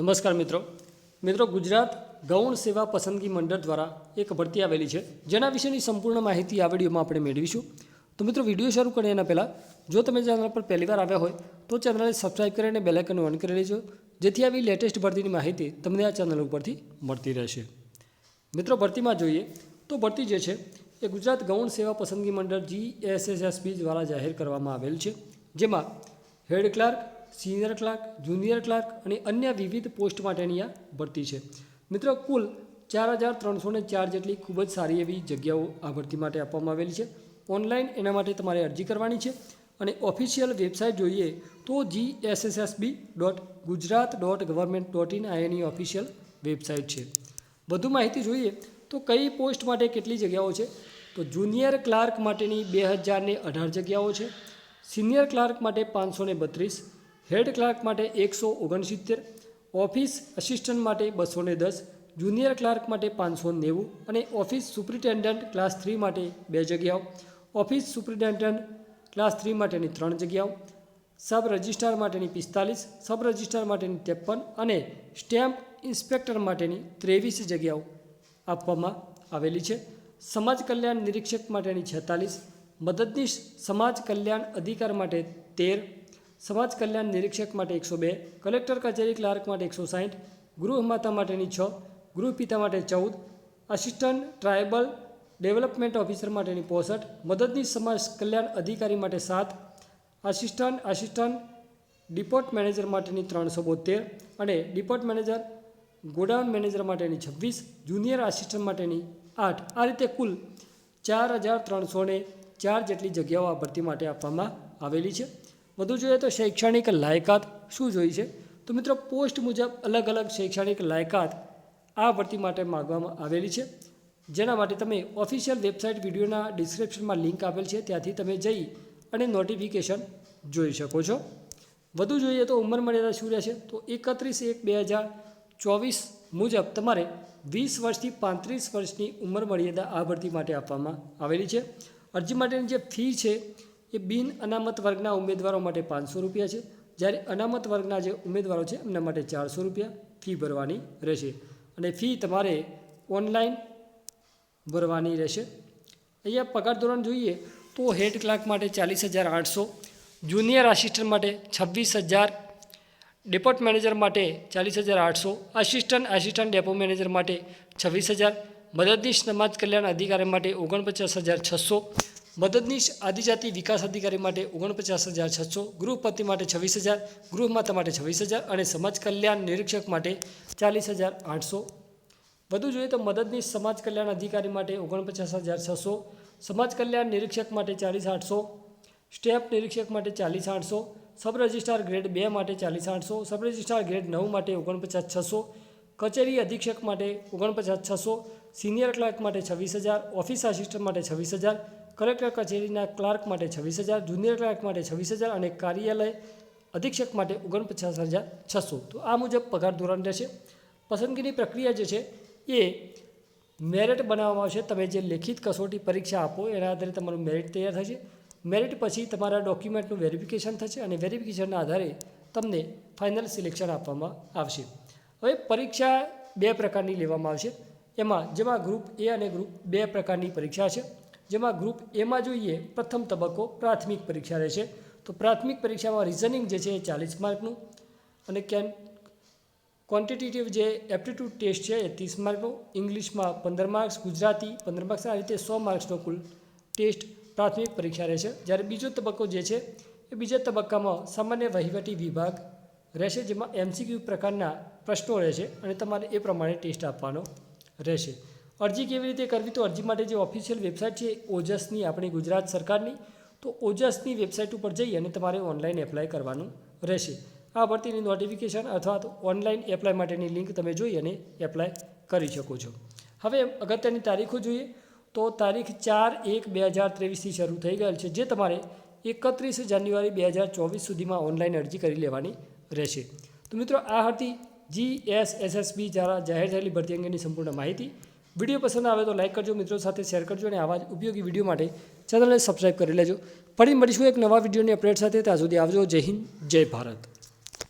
નમસ્કાર મિત્રો. મિત્રો, ગુજરાત ગૌણ સેવા પસંદગી મંડળ દ્વારા એક ભરતી આવેલી છે. જેના વિશેની સંપૂર્ણ માહિતી આ વિડીયોમાં આપણે મેળવીશું. તો મિત્રો, વીડિયો શરૂ કરીએ એના પહેલાં, જો તમે ચેનલ પર પહેલીવાર આવ્યા હોય, તો ચેનલને સબસ્ક્રાઈબ કરીને બેલાઇકન ઓન કરી લેજો. જેથી આવી લેટેસ્ટ ભરતીની માહિતી તમને આ ચેનલ ઉપરથી મળતી રહેશે. મિત્રો, ભરતીમાં જોઈએ તો ભરતી જે છે, એ ગુજરાત ગૌણ સેવા પસંદગી મંડળ જી એસએસએસબી દ્વારા જાહેર કરવામાં આવેલ છે. જેમાં head clerk senior clerk junior clerk અને અન્ય વિવિધ પોસ્ટ માટેની આ ભરતી છે. મિત્રો, કુલ ચાર હજાર ત્રણસો ને ચાર જેટલી ખૂબ જ સારી એવી જગ્યાઓ આ ભરતી માટે આપવામાં આવેલી છે. ઓનલાઈન એના માટે તમારે અરજી કરવાની છે અને ઓફિશિયલ વેબસાઇટ જોઈએ તો G SSSB dot Gujarat dot government dot in આ ઓફિશિયલ વેબસાઇટ છે. વધુ માહિતી જોઈએ તો કઈ પોસ્ટ માટે કેટલી જગ્યાઓ છે? તો જુનિયર ક્લાર્ક માટેની બે હજારને અઢાર જગ્યાઓ છે. સિનિયર ક્લાર્ક માટે પાંચસો બત્રીસ. હેડ ક્લાર્ક માટે એકસો ઓગણસિત્તેર, ઓફિસ અસિસ્ટન્ટ માટે બસો ને દસ, જુનિયર ક્લાર્ક માટે પાંચસો નેવું અને ઓફિસ સુપ્રિન્ટેન્ડન્ટ ક્લાસ થ્રી માટે બે જગ્યાઓ. ઓફિસ સુપ્રિન્ટેન્ડન્ટ ક્લાસ થ્રી માટેની ત્રણ જગ્યાઓ, સબ રજિસ્ટ્રાર માટેની પિસ્તાલીસ, સબ રજિસ્ટ્રાર માટેની ત્રેપન અને સ્ટેમ્પ ઇન્સ્પેક્ટર માટેની ત્રેવીસ જગ્યાઓ આપવામાં આવેલી છે. સમાજ કલ્યાણ નિરીક્ષક માટેની છેતાલીસ, મદદનીશ સમાજ કલ્યાણ અધિકાર માટે તેર સમાજ કલ્યાણ નિરીક્ષક માટે એકસો બે, કલેક્ટર કચેરી ક્લાર્ક માટે એકસો સાઠ ગૃહમાતા માટેની છ ગૃહપિતા માટે ચૌદ આસિસ્ટન્ટ ટ્રાયબલ ડેવલપમેન્ટ ઓફિસર માટેની પોસઠ, મદદનીશ સમાજ કલ્યાણ અધિકારી માટે સાત આસિસ્ટન્ટ આસિસ્ટન્ટ ડિપોર્ટ મેનેજર માટેની ત્રણસો બોતેર અને ડિપોર્ટ મેનેજર ગોડાઉન મેનેજર માટેની છવ્વીસ જુનિયર આસિસ્ટન્ટ માટેની આઠ. આ રીતે કુલ ચાર હજાર ત્રણસો ચાર જેટલી જગ્યાઓ આ ભરતી માટે આપવામાં આવેલી છે. વધુ જોઈએ તો શૈક્ષણિક લાયકાત શું જોઈ છે? તો મિત્રો, પોસ્ટ મુજબ અલગ અલગ શૈક્ષણિક લાયકાત આ ભરતી માટે માગવામાં આવેલી છે. જેના માટે તમે ઓફિશિયલ વેબસાઇટ વિડીયોના ડિસ્ક્રિપ્શનમાં લિંક આપેલ છે. ત્યાંથી તમે જઈ અને નોટિફિકેશન જોઈ શકો છો. વધુ જોઈએ તો ઉંમર મર્યાદા શું રહેશે? તો એકત્રીસ એક બે હજાર ચોવીસ મુજબ તમારે વીસ વર્ષથી પાંત્રીસ વર્ષની ઉંમર મર્યાદા આ ભરતી માટે આપવામાં આવેલી છે. અરજી માટેની જે ફી છે એ બિન અનામત વર્ગના ઉમેદવારો માટે પાંચસો રૂપિયા છે. જ્યારે અનામત વર્ગના જે ઉમેદવારો છે, એમના માટે ચારસો રૂપિયા ફી ભરવાની રહેશે. અને ફી તમારે ઓનલાઈન ભરવાની રહેશે. અહીંયા પગાર ધોરણ જોઈએ તો હેડ ક્લાર્ક માટે ચાલીસ હજાર આઠસો, જુનિયર આસિસ્ટન્ટ માટે છવ્વીસ હજાર ડેપોટ મેનેજર માટે ચાલીસ હજાર આઠસો, આસિસ્ટન્ટ આસિસ્ટન્ટ ડેપો મેનેજર માટે છવ્વીસ હજાર, મદદનીશ સમાજ કલ્યાણ અધિકારી માટે ઓગણપચાસ હજાર છસો મદદનીશ આદિજાતિ વિકાસ અધિકારી માટે ઓગણપચાસ હજાર છસો, ગૃહપતિ માટે છવ્વીસ હજાર, ગૃહમાતા માટે છવ્વીસ હજાર અને સમાજ કલ્યાણ નિરીક્ષક માટે ચાલીસ હજાર આઠસો. વધુ જોઈએ તો મદદનીશ સમાજ કલ્યાણ અધિકારી માટે ઓગણપચાસ હજાર છસો, સમાજ કલ્યાણ નિરીક્ષક માટે ચાલીસ આઠસો સ્ટેપ નિરીક્ષક માટે ચાલીસ આઠસો, સબ રજિસ્ટ્રાર ગ્રેડ બે માટે ચાલીસ આઠસો, સબ રજિસ્ટ્રાર ગ્રેડ નવ માટે ઓગણપચાસ છસો, કચેરી અધિક્ષક માટે ઓગણપચાસ છસો, સિનિયર ક્લાર્ક માટે છવ્વીસ હજાર, ઓફિસ આસિસ્ટન્ટ માટે છવ્વીસ હજાર કલેક્ટર કચેરીના ક્લાર્ક માટે છવ્વીસ હજાર, જુનિયર ક્લાર્ક માટે છવ્વીસ હજાર અને કાર્યાલય અધિક્ષક માટે ઓગણપચાસ હજાર છસો. તો આ મુજબ પગાર ધોરણ રહેશે. પસંદગીની પ્રક્રિયા જે છે એ મેરિટ બનાવવામાં આવશે. તમે જે લેખિત કસોટી પરીક્ષા આપો એના આધારે તમારું મેરિટ તૈયાર થશે. મેરિટ પછી તમારા ડોક્યુમેન્ટનું વેરિફિકેશન થશે અને વેરિફિકેશનના આધારે તમને ફાઇનલ સિલેક્શન આપવામાં આવશે. હવે પરીક્ષા બે પ્રકારની લેવામાં આવશે. એમાં જેમાં ગ્રુપ એ અને ગ્રુપ બે પ્રકારની પરીક્ષા છે. જેમાં ગ્રુપ એમાં જોઈએ, પ્રથમ તબક્કો પ્રાથમિક પરીક્ષા રહેશે. તો પ્રાથમિક પરીક્ષામાં રિઝનિંગ જે છે એ ચાલીસ માર્કનું અને કેન ક્વોન્ટિટેટિવ જે એપ્ટિટ્યૂડ ટેસ્ટ છે એ ત્રીસ માર્કનો. ઇંગ્લિશમાં પંદર માર્ક્સ, ગુજરાતી પંદર માર્ક્સ, આ રીતે સો માર્ક્સનો કુલ ટેસ્ટ પ્રાથમિક પરીક્ષા રહેશે. જ્યારે બીજો તબક્કો જે છે એ બીજા તબક્કામાં સામાન્ય વહીવટી વિભાગ રહેશે, જેમાં એમસીક્યુ પ્રકારના પ્રશ્નો રહેશે અને તમારે એ પ્રમાણે ટેસ્ટ આપવાનો રહેશે. અરજી કેવી રીતે કરવી તો અરજી માટે જે ઓફિશિયલ વેબસાઇટ છે ઓજસની આપણી ગુજરાત સરકારની. તો ઓજસની વેબસાઇટ ઉપર જઈ અને તમારે ઓનલાઈન એપ્લાય કરવાનું રહેશે. આ ભરતીની નોટિફિકેશન અથવા તો ઓનલાઈન એપ્લાય માટેની લિંક તમે જોઈ અને એપ્લાય કરી શકો છો. હવે અગત્યની તારીખો જોઈએ. તો તારીખ ચાર એક બે હજાર ત્રેવીસથી શરૂ થઈ ગયેલ છે, જે તમારે એકત્રીસ જાન્યુઆરી બે હજાર ચોવીસ સુધીમાં ઓનલાઈન અરજી કરી લેવાની રહેશે. તો મિત્રો, આ હતી G S S S B દ્વારા જાહેર થયેલી ભરતી અંગેની સંપૂર્ણ માહિતી. વીડિયો પસંદ આવે તો લાઇક કરજો, મિત્રો સાથે શેર કરજો અને આવા જ ઉપયોગી વીડિયો માટે ચેનલને સબસ્ક્રાઈબ કરી લેજો. ફરી મળીશું એક નવા વિડીયોની અપડેટ સાથે. ત્યાં સુધી આવજો. જય હિન્દ, જય ભારત.